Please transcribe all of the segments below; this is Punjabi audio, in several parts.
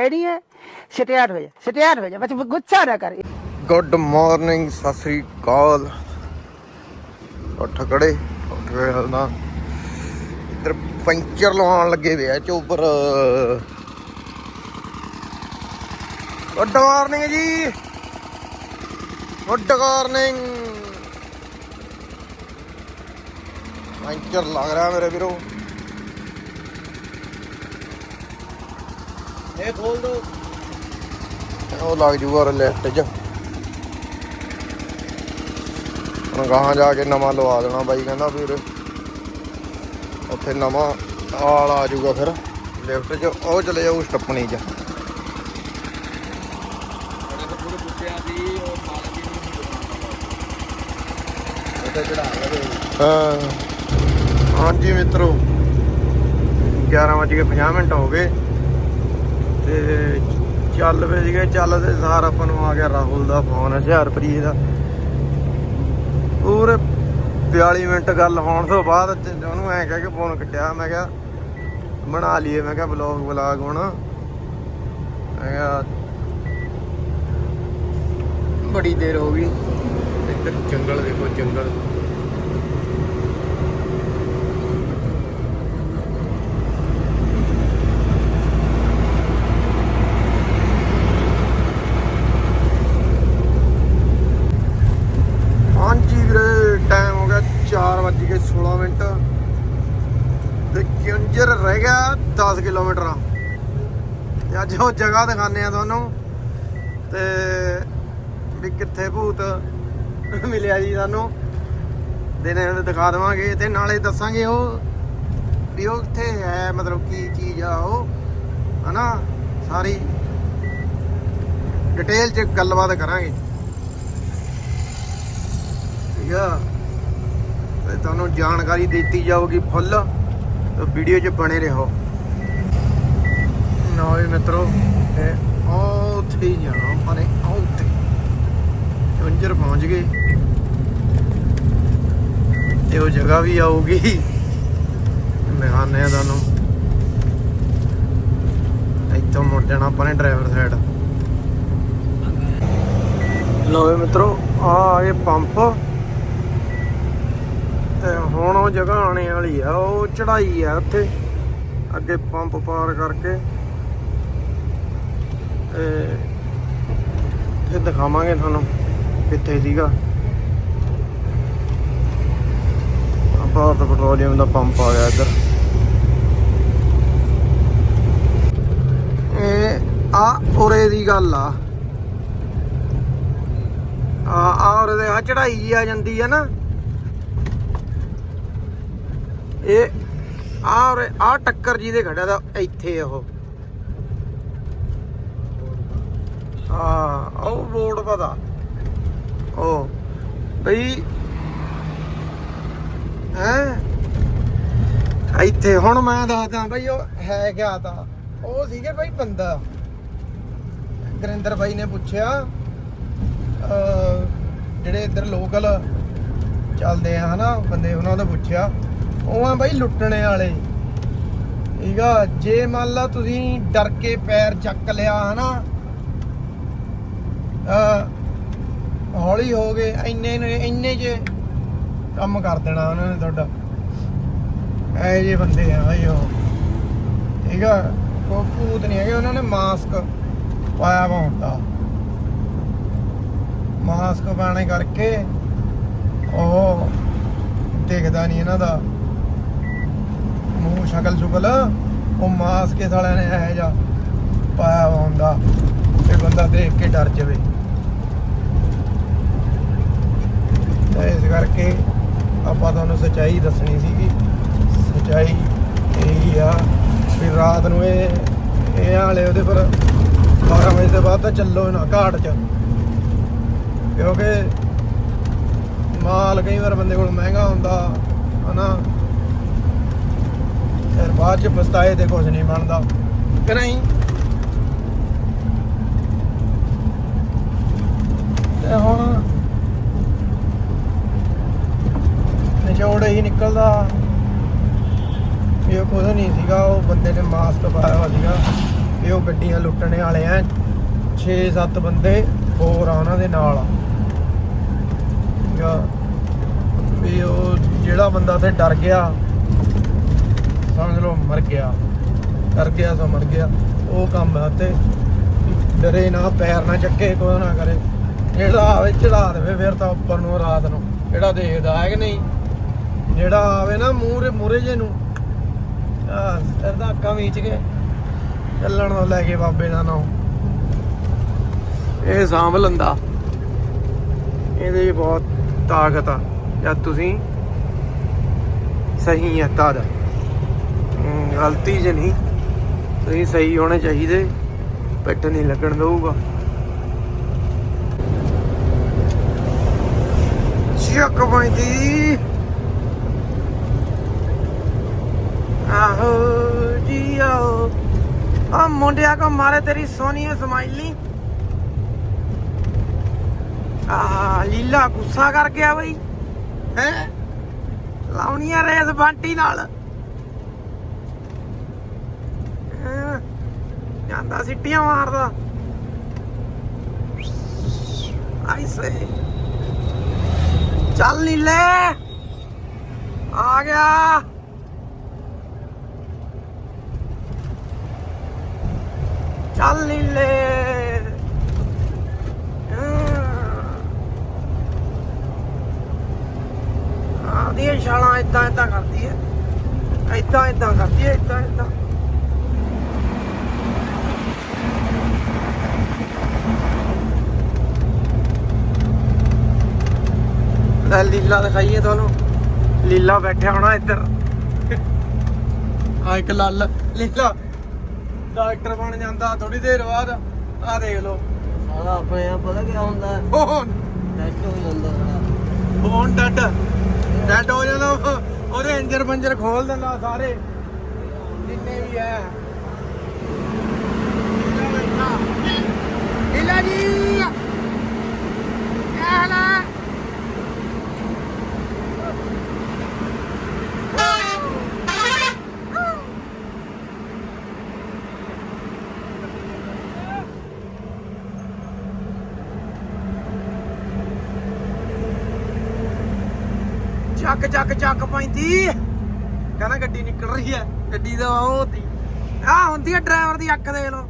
ਰੈਡੀ ਹੈ? ਸਟਾਰਟ ਹੋ ਜਾ ਸਟਾਰਟ ਹੋ ਜਾ ਬਸ ਗੁੱਸਾ ਨਾ ਕਰ। ਗੁੱਡ ਮਾਰਨਿੰਗ ਸਤਿ ਸ੍ਰੀ ਅਕਾਲ। ਉੱਠ ਖੜੇ, ਉੱਠ ਕੇ ਹਲਦਾ ਇੱਧਰ ਪੈਂਚਰ ਲਵਾਉਣ ਲੱਗੇ ਵੇ ਆ ਚੋਪਰ ਗੁੱਡ ਮਾਰਨਿੰਗ ਜੀ। ਗੁੱਡ ਮਾਰਨਿੰਗ ਪੈਂਚਰ ਲੱਗ ਰਿਹਾ ਮੇਰੇ ਵੀਰੋ। ਇਹ ਖੋਲ ਦੋ। ਉਹ ਲੱਗ ਜੂਗਾ ਲੈਫਟ 'ਚ। ਹੁਣ ਗਾਹਾਂ ਜਾ ਕੇ ਨਵਾਂ ਲਵਾ ਦੇਣਾ ਬਾਈ ਕਹਿੰਦਾ ਫਿਰ ਉੱਥੇ ਨਵਾਂ ਆਲ ਆ ਜਾਊਗਾ ਫਿਰ ਲਿਫਟ 'ਚ। ਉਹ ਚਲੇ ਜਾਊ ਸਟੱਪਣੀ 'ਚ। ਹਾਂ। ਹਾਂਜੀ ਮਿੱਤਰੋ 11 ਵਜੇ ਕੇ 50 ਮਿੰਟ ਹੋ ਗਏ। ਤੇ ਚੱਲ ਪਏ ਸੀਗੇ ਚੱਲਦੇ ਸਾਰ ਆਪਾਂ ਨੂੰ ਆ ਗਿਆ ਰਾਹੁਲ ਦਾ ਫੋਨ ਹਜ਼ਾਰਪ੍ਰੀਤ ਦਾ। ਪੂਰੇ 42 ਮਿੰਟ ਗੱਲ ਹੋਣ ਤੋਂ ਬਾਅਦ ਉਹਨੂੰ ਐਂ ਕਹਿ ਕੇ ਫੋਨ ਕੱਟਿਆ, ਮੈਂ ਕਿਹਾ, ਬਣਾ ਲਈਏ, ਮੈਂ ਕਿਹਾ ਬਲੌਗ ਵਲਾਗ ਹੁਣ। ਮੈਂ ਕਿਹਾ, ਬੜੀ ਦੇਰ ਹੋ ਗਈ। ਇੱਧਰ ਜੰਗਲ ਦੇਖੋ, ਜੰਗਲ ਹਾਂਜੀ ਵੀਰੇ ਟਾਈਮ ਹੋ ਗਿਆ 4:16 ਮਿੰਟ ਤੇ ਕਿੰਜਰ ਰਹਿ ਗਿਆ 10 ਕਿਲੋਮੀਟਰ ਤੇ ਅੱਜ ਉਹ ਜਗ੍ਹਾ ਦਿਖਾਣੇ ਆ ਤੁਹਾਨੂੰ। ਤੇ ਵੀ ਕਿੱਥੇ ਭੂਤ ਮਿਲਿਆ ਜੀ ਸਾਨੂੰ। ਦਿਨੇ ਉਹਦੇ ਦਿਖਾ ਦੇਵਾਂਗੇ ਤੇ ਨਾਲੇ ਦੱਸਾਂਗੇ ਉਹ ਵੀ ਉਹ ਕਿੱਥੇ ਹੈ, ਮਤਲਬ ਕੀ ਚੀਜ਼ ਆ ਉਹ, ਹਨਾ? ਸਾਰੀ ਡਿਟੇਲ ਚ ਗੱਲਬਾਤ ਕਰਾਂਗੇ। ਠੀਕ ਆ? ਤੇ ਤੁਹਾਨੂੰ ਜਾਣਕਾਰੀ ਦਿੱਤੀ ਜਾਊਗੀ ਫੁੱਲ। ਵੀਡੀਓ 'ਚ ਬਣੇ ਰਹੋ। ਨਾ ਵੀ ਮਿੱਤਰੋ, ਤੇ ਉੱਥੇ ਹੀ ਜਾਣਾ ਆਪਾਂ ਨੇ ਉੱਥੇ। ਚੁੰਝਰ ਪਹੁੰਚ ਗਏ। ਤੇ ਉਹ ਜਗ੍ਹਾ ਵੀ ਆਊਗੀ। ਦਿਖਾਉਂਦੇ ਆ ਤੁਹਾਨੂੰ। ਇੱਥੋਂ ਮੁੜ ਜਾਣਾ ਆਪਾਂ ਨੇ ਡਰਾਈਵਰ ਸਾਈਡ ਲਓ ਮਿੱਤਰੋ ਆ ਇਹ ਪੰਪ। ਤੇ ਹੁਣ ਉਹ ਜਗ੍ਹਾ ਆਣੇ ਵਾਲੀ ਆ, ਉਹ ਚੜਾਈ ਆ ਉੱਥੇ। ਅੱਗੇ ਪੰਪ ਪਾਰ ਕਰਕੇ। ਤੇ ਫਿਰ ਦਿਖਾਵਾਂਗੇ ਤੁਹਾਨੂੰ ਕਿੱਥੇ ਸੀਗਾ। ਭਾਰਤ ਪੈਟਰੋਲੀਅਮ ਦਾ ਪੰਪ ਆ ਗਿਆ ਇੱਧਰ। ਇਹ ਆ ਉਰੇ ਦੀ ਗੱਲ ਆ। ਆ ਆ ਉਰੇ ਦੇ, ਆ ਚੜਾਈ ਜੀ ਆ ਜਾਂਦੀ ਆ ਨਾ। ਇਹ ਆ ਉਰੇ, ਆ ਟੱਕਰ ਜੀ ਦੇ ਖੜਿਆ ਦਾ ਇੱਥੇ ਉਹ। ਹਾਂ, ਉਹ ਬੋਰਡ ਪਤਾ ਉਹ, ਬਈ, ਹੈ? ਇੱਥੇ, ਹੁਣ ਮੈਂ ਦੱਸਦਾ ਬਈ, ਉਹ ਹੈ ਕਿਆ ਤਾ? ਉਹ ਸੀਗੇ ਬਈ ਬੰਦਾ। ਗੁਰਿੰਦਰ ਬਾਈ ਨੇ ਪੁੱਛਿਆ ਜਿਹੜੇ ਇੱਧਰ ਲੋਕਲ ਚੱਲਦੇ ਆ, ਹਨਾ, ਬੰਦੇ ਉਹਨਾਂ ਤੋਂ ਪੁੱਛਿਆ। ਉਹ ਆ ਬਾਈ ਲੁੱਟਣੇ ਵਾਲੇ। ਠੀਕ ਆ, ਜੇ ਮੰਨ ਲਾ ਤੁਸੀਂ ਡਰ ਕੇ ਪੈਰ ਚੱਕ ਲਿਆ, ਹਨਾ ਹੌਲੀ ਹੋ ਗਏ ਇੰਨੇ ਨੇ, ਇੰਨੇ ਜੇ ਕੰਮ ਕਰ ਦੇਣਾ ਉਹਨਾਂ ਨੇ ਤੁਹਾਡਾ। ਐ ਜੇ ਬੰਦੇ ਆ ਭਾਈ ਉਹ। ਠੀਕ ਆ? ਉਹ ਭੂਤ ਨਹੀਂ ਹੈਗੇ, ਉਹਨਾਂ ਨੇ ਮਾਸਕ ਪਾਇਆ ਵਾ ਹੁੰਦਾ ਮਾਸਕ ਪਾਣੇ ਕਰਕੇ ਉਹ ਦੇਖਦਾ ਨਹੀਂ ਇਹਨਾਂ ਦਾ। ਮੂੰਹ ਸ਼ਕਲ ਸ਼ੁਕਲ ਉਹ ਮਾਸਕ ਇਸ ਵਾਲਿਆਂ ਨੇ ਇਹ ਜਾ ਪਾਇਆ ਵਾ ਹੁੰਦਾ ਤੇ ਬੰਦਾ ਦੇਖ ਕੇ ਡਰ ਜਾਵੇ। ਤੇ ਇਸ ਕਰਕੇ ਆਪਾਂ ਤੁਹਾਨੂੰ ਸੱਚਾਈ ਦੱਸਣੀ ਸੀਗੀ। ਸੱਚਾਈ ਇਹੀ ਆ ਵੀ ਰਾਤ ਨੂੰ ਇਹ ਇਹ ਵਾਲੇ ਉਹਦੇ ਪਰ 12 ਵਜੇ ਤੋਂ ਬਾਅਦ ਤਾਂ ਚੱਲੋ ਨਾ ਘਾਟ 'ਚ। ਕਿਉਂਕਿ ਮਾਲ ਕਈ ਵਾਰ ਬੰਦੇ ਕੋਲ ਮਹਿੰਗਾ ਹੁੰਦਾ, ਹਨਾ? ਫਿਰ ਬਾਅਦ ਚ ਪਛਤਾਏ ਤੇ ਕੁਝ ਨਹੀਂ ਬਣਦਾ। ਕਿ ਨਹੀਂ? ਤੇ ਹੁਣ ਨਿਚੋੜ ਹੀ ਨਿਕਲਦਾ। ਇਹ ਕੁਝ ਨਹੀਂ ਸੀਗਾ, ਉਹ ਬੰਦੇ ਨੇ ਮਾਸਕ ਪਾਇਆ ਹੋਇਆ ਸੀਗਾ। ਇਹ ਉਹ ਗੱਡੀਆਂ ਲੁੱਟਣ ਵਾਲੇ ਆ 6-7 ਬੰਦੇ ਹੋਰ ਆ ਉਹਨਾਂ ਦੇ ਨਾਲ। ਯਾ ਵੀ ਉਹ ਜਿਹੜਾ ਬੰਦਾ ਤੇ ਡਰ ਗਿਆ, ਸਮਝ ਲਓ ਮਰ ਗਿਆ, ਡਰ ਗਿਆ ਸੋ ਮਰ ਗਿਆ, ਉਹ ਕੰਮ ਹੈ ਤੇ ਡਰੇ ਨਾ, ਪੈਰ ਨਾ ਚੱਕੇ, ਕੋਈ ਨਾ ਕਰੇ। ਜਿਹੜਾ ਆਵੇ ਚੜਾ ਦੇਵੇ, ਫਿਰ ਤਾਂ ਉੱਪਰ ਨੂੰ, ਰਾਤ ਨੂੰ। ਜਿਹੜਾ ਦੇਖਦਾ ਹੈ ਕਿ ਨਹੀਂ ਜਿਹੜਾ ਆਵੇ ਨਾ ਮੂਹਰੇ ਮੂਹਰੇ ਜੇ ਨੂੰ ਆ ਸਿਰ ਅੱਖਾਂ ਮੀਚ ਕੇ ਚੱਲਣ ਤੋਂ ਲੈ ਕੇ ਬਾਬੇ ਦਾ ਨਾਮ। ਇਹ ਸਾਂਭ ਲੰਦਾ। ਇਹਦੇ ਬਹੁਤ ਤਾਕਤ ਆ। ਜਦ ਤੁਸੀਂ ਸਹੀ ਹੈ ਤਦ। ਗਲਤੀ ਜੇ ਨਹੀਂ, ਤੁਸੀਂ ਸਹੀ ਹੋਣੇ ਚਾਹੀਦੇ। ਪਿੱਟ ਨਹੀਂ ਲੱਗਣ ਦਊਗਾ। ਚੱਕ ਪੈਂਦੀ। ਆਹੋ ਜੀਓ। ਆ ਮੁੰਡਿਆ ਕੋ ਮਾਰੇ ਤੇਰੀ ਸੋਹਣੀ ਸਮਾਈਲੀ। ਆ ਲੀਲਾ ਗੁੱਸਾ ਕਰ ਗਿਆ ਬਈ। ਹੈ? ਲਾਉਣੀਆਂ ਰੇਸ ਬੰਟੀ ਨਾਲ। ਹੈਂ, ਜਾਂਦਾ ਸਿੱਟੀਆਂ ਮਾਰਦਾ। ਆਈ ਸੇ। ਚੱਲ ਨੀਲੇ। ਆ ਗਿਆ। ਚੱਲ ਨੀਲੇ ਆਦੀ ਛਾਲਾਂ ਇਦਾਂ ਇਦਾਂ ਕਰਦੀ ਹੈ ਇਦਾਂ ਇਦਾਂ ਕਰਦੀ ਹੈ ਇਦਾਂ ਇਦਾਂ ਲੈ ਲੀਲਾ ਦਿਖਾਈਏ ਤੁਹਾਨੂੰ। ਲੀਲਾ ਬੈਠਿਆ ਹੋਣਾ ਇੱਧਰ। ਆ ਇੱਕ ਲੱਲ ਲੀਲਾ। ਡਾਕਟਰ ਬਣ ਜਾਂਦਾ ਥੋੜੀ ਦੇਰ ਬਾਅਦ। ਆ ਦੇਖ ਲਓ। ਸਾਲਾ ਆਪਣੇ ਆਪ ਪਤਾ ਕੀ ਹੁੰਦਾ? ਉਹ ਟੈਸਟ ਹੋ ਜਾਂਦਾ ਫੋਨ ਡੱਡ ਡੱਡ ਹੋ ਜਾਂਦਾ ਉਹ। ਉਹਦੇ ਇੰਜਰ ਬੰਜਰ ਖੋਲ ਦਿੰਦਾ ਸਾਰੇ। ਜਿੰਨੇ ਵੀ ਹੈ ਲੀਲਾ ਜੀ ਕੀ ਹਾਲ ਹੈ ਚੱਕ ਚੱਕ ਪੈਂਦੀ। ਕਹਿੰਦਾ ਗੱਡੀ ਨਿਕਲ ਰਹੀ ਹੈ, ਗੱਡੀ ਦਾ ਉਹ ਹੁੰਦੀ। ਆ ਹੁੰਦੀ ਹੈ ਡਰਾਈਵਰ ਦੀ ਅੱਖ ਦੇਖ ਲਓ।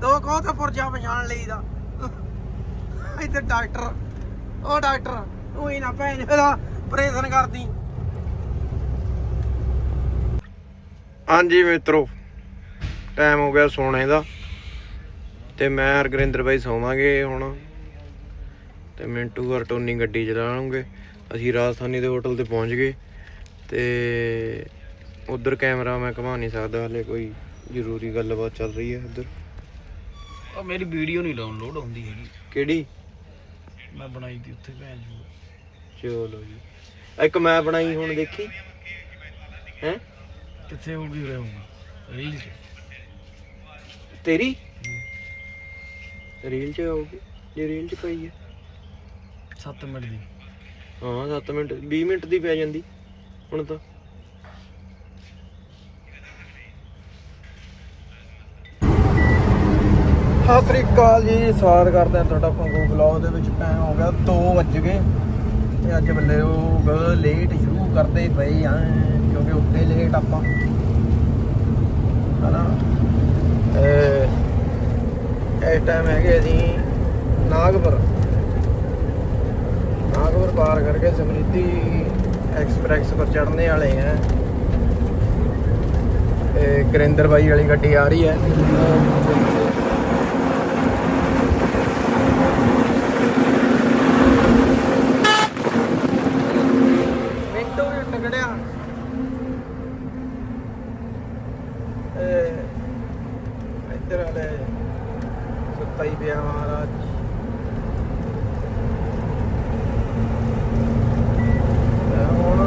ਦੋ ਕਹੋ ਤੇ ਪੁਰਜਾ ਪਛਾਣ ਲਈਦਾ। ਇੱਥੇ ਡਾਕਟਰ, ਉਹ ਡਾਕਟਰ ਤੂੰ ਹੀ ਨਾ ਭੈਣ ਇਹਦਾ ਆਪਰੇਸ਼ਨ ਕਰਦੀ। ਹਾਂਜੀ ਮਿੱਤਰੋ ਟਾਈਮ ਹੋ ਗਿਆ ਸੋਣੇ ਦਾ। ਤੇ ਮੈਂ ਹਰਗਰਿੰਦਰ ਬਾਈ ਸੋਵਾਂਗੇ ਹੁਣ। ਤੇ ਮਿੰਟੂ ਹਰ ਟੋਨੀ ਗੱਡੀ ਚਲਾਉਣਗੇ। ਅਸੀਂ ਰਾਜਧਾਨੀ ਦੇ ਹੋਟਲ ਤੇ ਪਹੁੰਚ ਗਏ ਤੇ ਉਧਰ ਕੈਮਰਾ ਮੈਂ ਘੁਮਾ ਨਹੀਂ ਸਕਦਾ ਹਲੇ ਕੋਈ ਜ਼ਰੂਰੀ ਗੱਲਬਾਤ ਚੱਲ ਰਹੀ ਹੈ ਉਧਰ ਉਹ ਮੇਰੀ ਵੀਡੀਓ ਨਹੀਂ ਡਾਊਨਲੋਡ ਹੁੰਦੀ ਹੈਗੀ। ਕਿਹੜੀ? ਮੈਂ ਬਣਾਈ ਦੀ ਉੱਥੇ ਭੈਣ ਜੀ। ਚਲੋ ਜੀ। ਇੱਕ ਮੈਂ ਬਣਾਈ ਹੁਣ ਦੇਖੀ। ਹੈ? ਕਿੱਥੇ ਹੋ ਗਈ ਰਹੂੰਗਾ ਰੀਲ ਚ। ਤੇਰੀ? ਰੀਲ ਚ ਆਉਗੀ ਜੇ ਰੀਲ ਚ ਪਈ ਹੈ। 7 ਮਿੰਟ ਦੀ। ਹਾਂ 7 ਮਿੰਟ 20 ਮਿੰਟ ਦੀ ਪੈ ਜਾਂਦੀ, ਹੁਣ ਤਾਂ। ਸਤਿ ਸ੍ਰੀ ਅਕਾਲ ਜੀ, ਸਵਾਗਤ ਕਰਦੇ ਹਾਂ ਤੁਹਾਡਾ ਪੰਗੂ ਬਲੌਗ ਦੇ ਵਿੱਚ। ਟਾਈਮ ਹੋ ਗਿਆ 2 ਵੱਜ ਗਏ ਤੇ ਅੱਜ ਬੱਲੇ ਉਹ ਲੇਟ ਸ਼ੁਰੂ ਕਰਦੇ ਪਏ ਆ, ਕਿਉਂਕਿ ਉੱਤੇ ਲੇਟ ਆਪਾਂ। ਹਨਾ? ਤੇ ਇਸ ਟਾਈਮ ਹੈਗੇ ਅਸੀਂ ਨਾਗਪੁਰ। ਨਾਗਪੁਰ ਪਾਰ ਕਰਕੇ ਸਮਰਿੱਧੀ ਐਕਸਪ੍ਰੈਸ ਪਰ ਚੜ੍ਹਨੇ ਵਾਲੇ ਆ। ਤੇ ਗਰਿੰਦਰ ਬਾਈ ਵਾਲੀ ਗੱਡੀ ਆ ਰਹੀ ਹੈ ਮਿੰਟੋ ਵੀ ਟਕੜਿਆ ਇਹ ਇੱਧਰ ਵਾਲੇ ਸੁੱਤਾ ਹੀ ਪਿਆ ਮਹਾਰਾਜ ਤੇ ਹੁਣ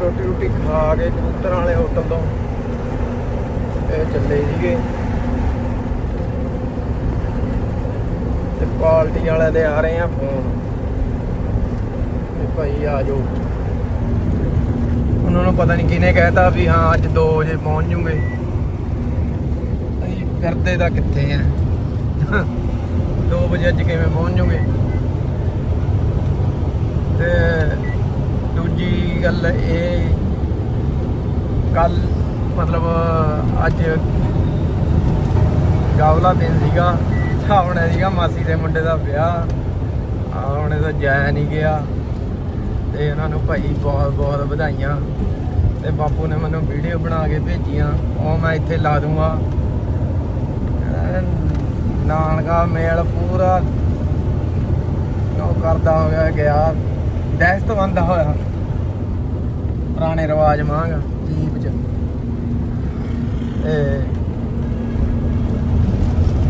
ਰੋਟੀ ਰੋਟੀ ਖਾ ਕੇ ਕਬੂਤਰ ਵਾਲੇ ਹੋਟਲ ਤੋਂ ਇਹ ਚੱਲੇ ਸੀਗੇ ਤੇ ਵਾਲਿਆਂ ਦੇ ਆ ਰਹੇ ਆ। ਫੋਨ ਵੀ ਭਾਈ ਆ ਜਾਓ। ਉਹਨਾਂ ਨੂੰ ਪਤਾ ਨਹੀਂ ਕਿਹਨੇ ਕਹਿਤਾ ਵੀ ਹਾਂ ਅੱਜ 2 ਵਜੇ ਪਹੁੰਚ ਜੂਗੇ। ਅਸੀਂ ਫਿਰਦੇ ਤਾਂ ਕਿੱਥੇ ਆ? 2 ਵਜੇ ਅੱਜ ਕਿਵੇਂ ਪਹੁੰਚ ਜੂਗੇ? ਤੇ ਦੂਜੀ ਗੱਲ ਇਹ ਕੱਲ ਮਤਲਬ ਅੱਜ ਗਾਵਲਾ ਦਿਨ ਸੀਗਾ। ਆਉਣੇ ਸੀਗਾ, ਮਾਸੀ ਦੇ ਮੁੰਡੇ ਦਾ ਵਿਆਹ। ਆਉਣੇ ਤਾਂ ਜਾਇਆ ਨਹੀਂ ਗਿਆ। ਤੇ ਉਹਨਾਂ ਨੂੰ ਭਾਈ ਬਹੁਤ ਬਹੁਤ ਵਧਾਈਆਂ। ਤੇ ਬਾਪੂ ਨੇ ਮੈਨੂੰ ਵੀਡੀਓ ਬਣਾ ਕੇ ਭੇਜੀਆਂ। ਉਹ ਮੈਂ ਇੱਥੇ ਲਾ ਦੂੰਗਾ। ਨਾਨਕਾ ਮੇਲ ਪੂਰਾ ਉਹ ਕਰਦਾ ਹੋ ਗਿਆ। ਗਿਆ ਦਹਿਸ਼ਤ ਬੰਦਾ ਹੋਇਆ। ਪੁਰਾਣੇ ਰਿਵਾਜ ਵਾਂਗ ਜੀਪ ਚ। ਤੇ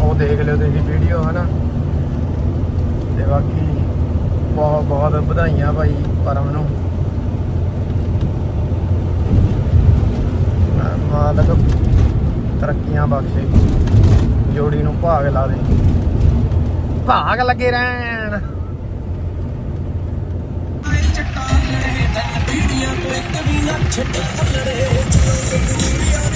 ਉਹ ਦੇਖ ਲਿਓ ਤੁਸੀਂ ਵੀਡੀਓ ਹਨਾ? ਤੇ ਬਾਕੀ ਬਹੁਤ ਬਹੁਤ ਵਧਾਈਆਂ ਭਾਈ ਪਰਮ ਨੂੰ। ਮਾਲਕ ਤਰੱਕੀਆਂ ਬਖਸ਼ੇ, ਜੋੜੀ ਨੂੰ ਭਾਗ ਲਾ ਦੇ। ਭਾਗ ਲੱਗੇ ਰਹਿਣ। ਚਟਾਨ ਲੜੇ ਦਨ ਪੀੜੀਆਂ ਤੋਂ ਇੱਕ ਵੀ ਨਾ ਛੱਡ ਲੜੇ ਜੀਵਨ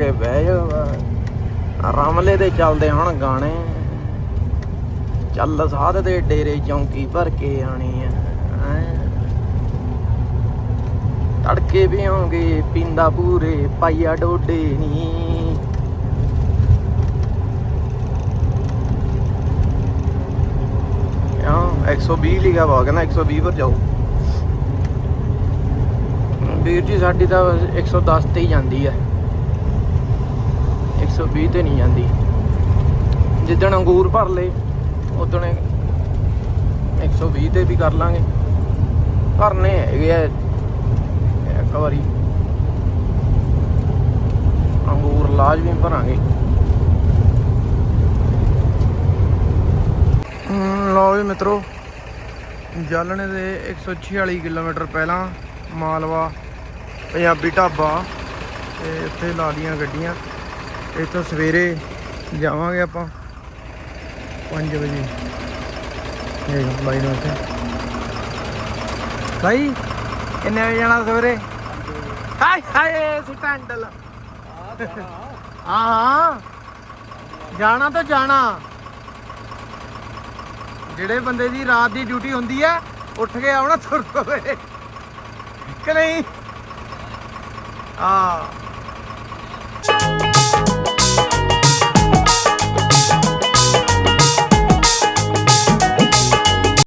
ਕੇ ਬਹਿ ਜਾ ਰਮਲੇ ਦੇ ਚੱਲਦੇ ਹੁਣ ਗਾਣੇ। ਚੱਲ ਸਾਧ ਦੇ ਡੇਰੇ ਚੌਂਕੀ ਭਰ ਕੇ ਆਣੀ ਆ। ਤੜਕੇ ਵੀ ਆਉਂਗੇ ਪਿੰਦਾ ਪੂਰੇ, ਪਾਈਆ ਡੋਡੇ ਨੀ। ਹਾਂ 120 ਲਿਖਿਆ ਵਾ ਕਹਿੰਦਾ 120 ਪਰ ਜਾਓ। ਵੀਰ ਜੀ, ਸਾਡੀ ਤਾਂ 110 ਤੇ ਹੀ ਜਾਂਦੀ ਹੈ 120 ਤੇ ਨਹੀਂ ਜਾਂਦੀ। ਜਿੱਦਣ ਅੰਗੂਰ ਭਰ ਲੇ ਉਦਣ 120 ਤੇ ਵੀ ਕਰ ਲਾਂਗੇ। ਭਰਨੇ ਹੈਗੇ ਆ ਇੱਕ ਵਾਰੀ। ਅੰਗੂਰ ਲਾਜ਼ਮੀ ਭਰਾਂਗੇ। ਹਮ, ਲਓ ਵੀ ਮਿੱਤਰੋ ਜਾਲਣੇ ਦੇ 146 ਕਿਲੋਮੀਟਰ ਪਹਿਲਾਂ ਮਾਲਵਾ ਪੰਜਾਬੀ ਢਾਬਾ ਤੇ ਇੱਥੇ ਲਾ ਲੀਆਂ ਗੱਡੀਆਂ। ਇੱਥੋਂ ਸਵੇਰੇ ਜਾਵਾਂਗੇ ਆਪਾਂ। 5 ਵਜੇ। ਇਹ ਬਾਈ ਨੂੰ ਇੱਥੇ। ਬਾਈ, ਕਿੰਨੇ ਵਜੇ ਜਾਣਾ ਸਵੇਰੇ? ਹਾਏ ਹਾਏ ਸਟੈਂਡਲ ਹਾਂ ਹਾਂ। ਜਾਣਾ ਤਾਂ ਜਾਣਾ। ਜਿਹੜੇ ਬੰਦੇ ਦੀ ਰਾਤ ਦੀ ਡਿਊਟੀ ਹੁੰਦੀ ਹੈ ਉੱਠ ਕੇ ਆਉਣਾ ਤੁਰ ਪਵੇ। ਕਿ ਨਹੀਂ? ਆ